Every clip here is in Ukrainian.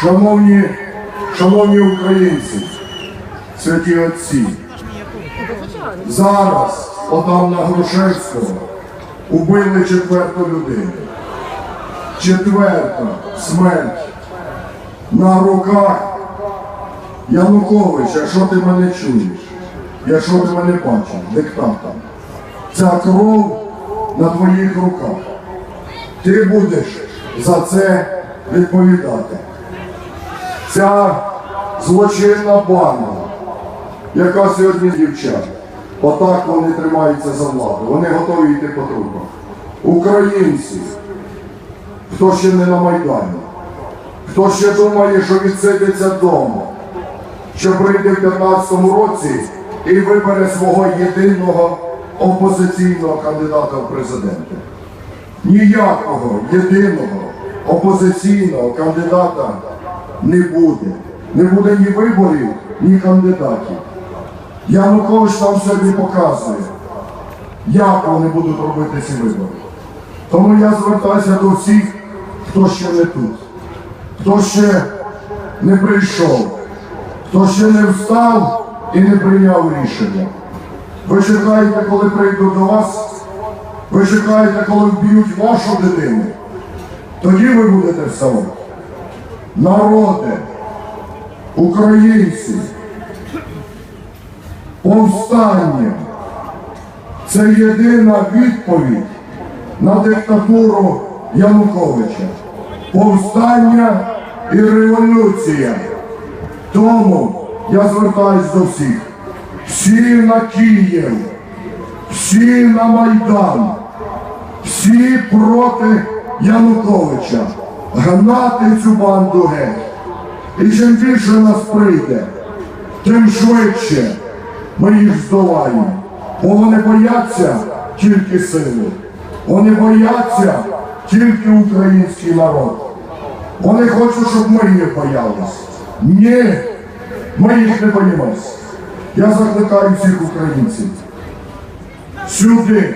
Шановні, шановні українці, святі отці, зараз отам на Грушевського убили четверту людину. Четверта смерть на руках Януковича, якщо ти мене чуєш, якщо ти мене бачиш, диктатор, ця кров на твоїх руках. Ти будеш за це відповідати. Ця злочинна банда, яка сьогодні дівчат, отак вони тримаються за владу, вони готові йти по трубах. Українці, хто ще не на Майдані, хто ще думає, що відсидиться вдома, що прийде в 15-му році і вибере свого єдиного опозиційного кандидата в президенти. Ніякого єдиного опозиційного кандидата не буде. Не буде ні виборів, ні кандидатів. Янукович нам сьогодні показує, як вони будуть робити ці вибори. Тому я звертаюся до всіх, хто ще не тут, хто ще не прийшов, хто ще не встав і не прийняв рішення. Ви чекаєте, коли прийду до вас, ви чекаєте, коли вб'ють вашу дитину. Тоді ви будете вставати. Народи, українці, повстання це єдина відповідь на диктатуру Януковича. Повстання і революція. Тому я звертаюсь до всіх. Всі на Київ, всі на Майдан, всі проти Януковича. Гнати цю банду геть. І чим більше нас прийде, тим швидше ми їх здолаємо. Бо вони бояться тільки сили. Вони бояться тільки український народ. Вони хочуть, щоб ми їх боялись. Ні, ми їх не боїмось. Я закликаю всіх українців. Сюди,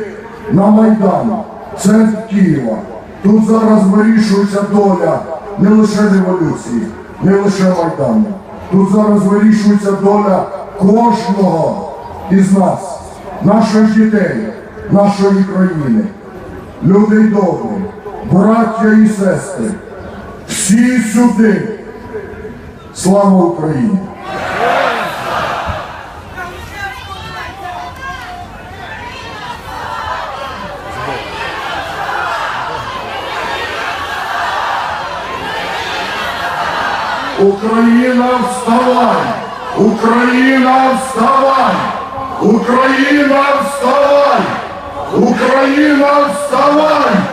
на Майдан, центр Києва. Тут зараз вирішується доля не лише революції, не лише Майдану. Тут зараз вирішується доля кожного із нас, наших дітей, нашої країни. Люди добрі, браття і сестри, всі сюди. Слава Україні! Україна вставай! Україна вставай! Україна вставай! Україна вставай!